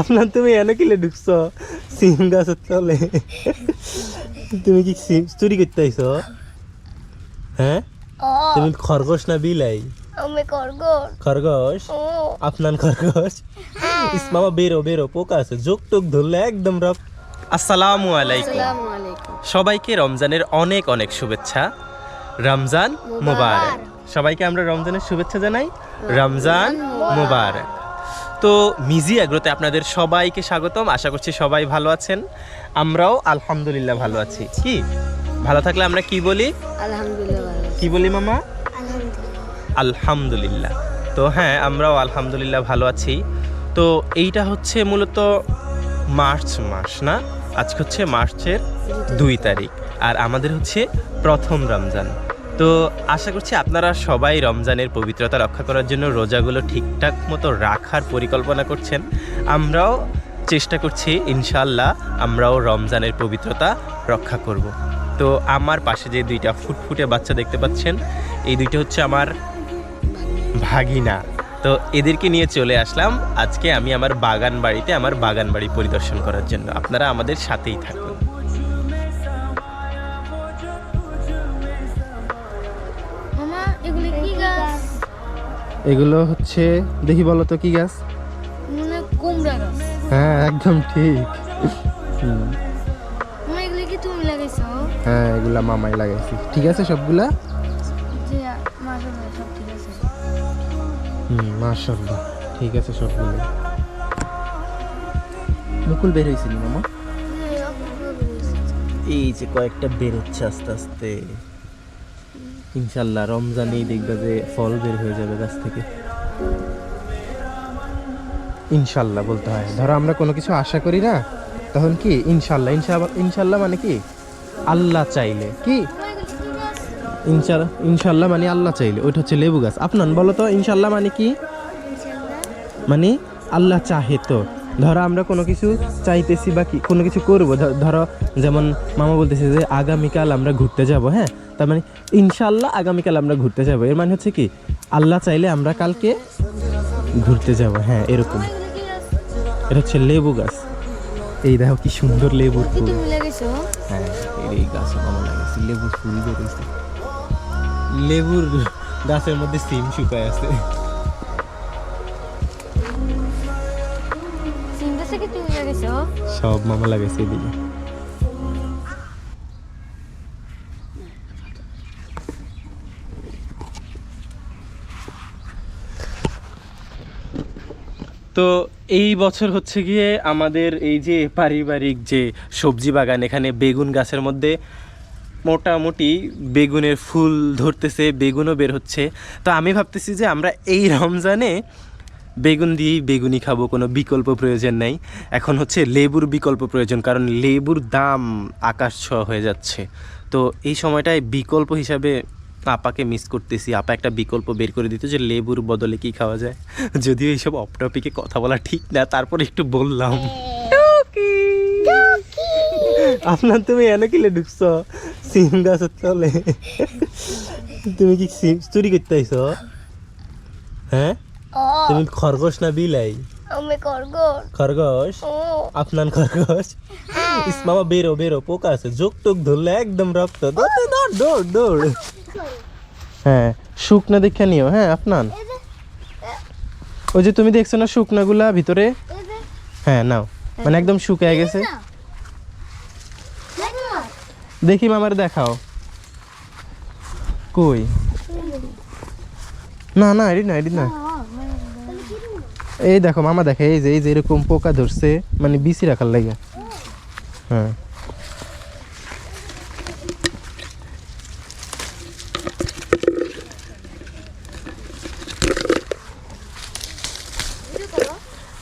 আপনার তুমি এনে কিলে ঢুকছ? সিম গাছের তলে। তুমি কি সিম চুরি করতে আইছো? হ্যাঁ? তুমি খরগোশ না বিলাই? আমি খরগোশ। ও। আপনার খরগোশ? ইসমামা বেরো বেরো পোকা আছে। যোগ টোক ধরলে একদম আলাইকুম। আসসালামু আলাইকুম। সবাইকে রমজানের অনেক অনেক শুভেচ্ছা। রমজান মুবারক। সবাইকে আমরা রমজানের শুভেচ্ছা জানাই। রমজান মুবারক। তো মিজি এগ্রোতে আপনাদের সবাইকে স্বাগতম। আশা করছি সবাই ভালো আছেন। আমরাও আলহামদুলিল্লাহ ভালো আছি। কি? ভালো থাকলে আমরা কি বলি? আলহামদুলিল্লাহ কি বলি মামা? আলহামদুলিল্লাহ। তো হ্যাঁ আমরাও আলহামদুলিল্লাহ ভালো আছি। তো এইটা হচ্ছে মূলত মার্চ মাস না? আজকে হচ্ছে মার্চের দুই তারিখ। আর আমাদের হচ্ছে প্রথম রমজান। তো আশা করছি আপনারা সবাই রমজানের পবিত্রতা রক্ষা করার জন্য রোজাগুলো ঠিকঠাক মতো রাখার পরিকল্পনা করছেন। আমরাও চেষ্টা করছি ইনশাল্লাহ আমরাও রমজানের পবিত্রতা রক্ষা করব। তো আমার পাশে যে দুইটা ফুটফুটে বাচ্চা দেখতে পাচ্ছেন, এই দুইটা হচ্ছে আমার ভাগিনা। তো এদেরকে নিয়ে চলে আসলাম। আজকে আমি আমার বাগান বাড়িতে আমার বাগান বাড়ি পরিদর্শন করার জন্য। আপনারা আমাদের সাথেই থাকুন। এগুলো হচ্ছে দেখি বলো তো কি গাছ? কুমড়া গাছ। হ্যাঁ একদম ঠিক। হুম, মামা এগুলি কি তুমি লাগাইছো? হ্যাঁ এগুলা মামাই লাগাইছি। ঠিক আছে সবগুলা? হুম মাশাল্লাহ ঠিক আছে সবগুলো। মুকুল বের হয়েছিল মামা? এই এই যে কয়েকটা বেরোচ্ছে আস্তে আস্তে। ইনশাল্লাহ রমজানেই দেখবে যে ফল বের হয়ে যাবে গাছ থেকে। ইনশাল্লাহ বলতে হয়। ধরো আমরা কোনো কিছু আশা করি না তখন কি ইনশাল্লাহ ইনশাল্লাহ ইনশাল্লাহ মানে কি? আল্লাহ চাইলে। কি? ইনশাল্লাহ মানে আল্লাহ চাইলে। ওইটা হচ্ছে লেবু গাছ। আপনার বলো তো ইনশাল্লাহ মানে কি? মানে আল্লাহ চাহে তো। ধরো আমরা কোনো কিছু চাইতেছি বা কি কোনো কিছু করব ধরো যেমন মামা বলতেছে যে আগামীকাল আমরা ঘুরতে যাব হ্যাঁ? তার মানে ইনশাল্লাহ আগামীকাল আমরা ঘুরতে যাব। এর মানে হচ্ছে কি আল্লাহ চাইলে আমরা কালকে ঘুরতে যাব হ্যাঁ এরকম। এটা হচ্ছে লেবু গাছ। এই দেখো কি সুন্দর লেবুর কি ফুল। হ্যাঁ এই গাছ লেবুর ফুল বেরোইছে লেবুর গাছের মধ্যে সিম শুকায় আছে। সব মামা লাগাইছে এদিকে। তো এই বছর হচ্ছে গিয়ে আমাদের এই যে পারিবারিক যে সবজি বাগান, এখানে বেগুন গাছের মধ্যে মোটামুটি বেগুনের ফুল ধরতেছে, বেগুনও বের হচ্ছে। তো আমি ভাবতেছি যে আমরা এই রমজানে বেগুন দিয়েই বেগুনি খাব কোনো বিকল্প প্রয়োজন নাই। এখন হচ্ছে লেবুর বিকল্প প্রয়োজন কারণ লেবুর দাম আকাশ ছোঁয়া হয়ে যাচ্ছে। তো এই সময়টায় বিকল্প হিসাবে আপাকে মিস করতেছি। আপা একটা বিকল্প বের করে দিত যে লেবুর বদলে কি খাওয়া যায়। যদিও এইসব অফ টপিকে কথা বলা ঠিক না তারপর একটু বললাম। আপনার তুমি এনে কিলে ঢুকছ? সিম গাছের তলে। তুমি কি সিম চুরি করতে হ্যাঁ? তুমি খরগোশ না বিলাই? আমি খরগোশ। ও। আপনার খরগোশ? ইসমামা বেরো বেরো পোকা আছে। যোগ টোক ধরলে একদম রক্ত। দৌড় দৌড় দৌড় দৌড় হ্যাঁ শুকনো দেখে নিও হ্যাঁ আপনার। ওই যে তুমি দেখছ না শুকনাগুলা ভিতরে? হ্যাঁ নাও। মানে একদম শুকায় গেছে। দেখি মামার দেখাও। কই? না না এডি না এডি না এই দেখো, মামা দেখে, এই যে এই যে এরকম পোকা ধরছে মানে বিসি রাখার লাগে। হ্যাঁ।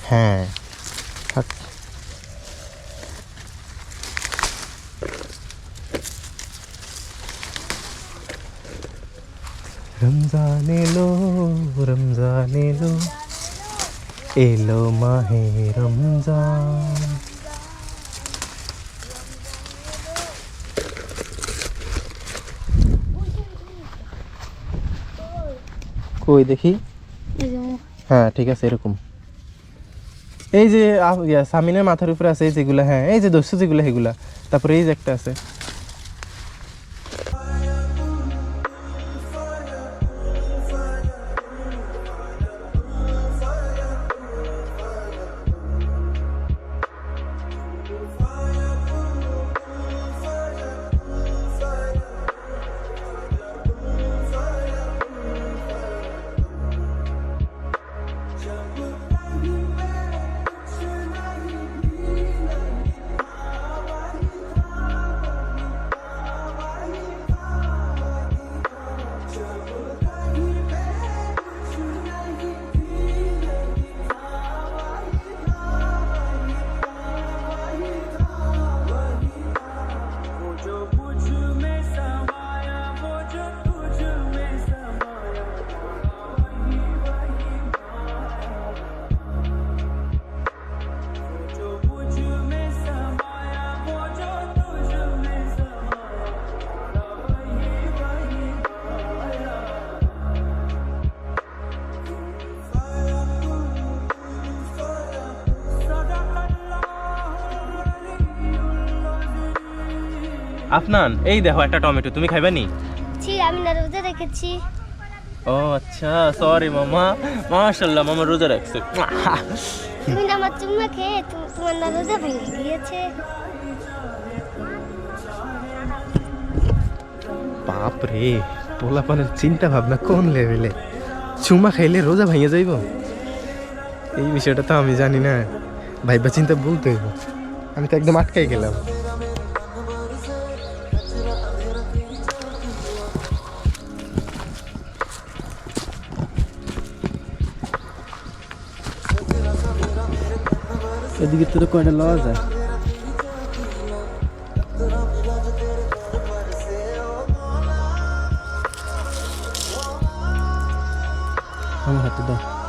হ্যাঁ। থাক। রমজান এলো, রমজান এলো মাহে রমজান কই দেখি এই যে হ্যাঁ ঠিক আছে এরকম এই যে আ- ইয়া, সামিনের মাথার উপরে আছে এই যেগুলা হ্যাঁ এই যে দস্যু যেগুলা সেগুলা তারপরে এই যে একটা আছে আফনান এই দেখো একটা টমেটো তুমি খাইবা নি? ছি আমি না রোজা রেখেছি। ও আচ্ছা সরি মামা। মাশাল্লাহ মামা রোজা রাখছে। তুমি না আমার চুম্মা খেয়ে তু- তোমার না রোজা ভেঙে গিয়েছে বাপ রে পোলাপানের চিন্তা ভাবনা কোন লেভেলে চুমা খাইলে রোজা ভেঙে যাইব? এই বিষয়টা তো আমি জানি না। ভাইবা চিন্তা বলতে হইব। আমি তো একদম আটকাই গেলাম। এদিকে তো কয়টা লওয়া যায় আমার হাতে দাও।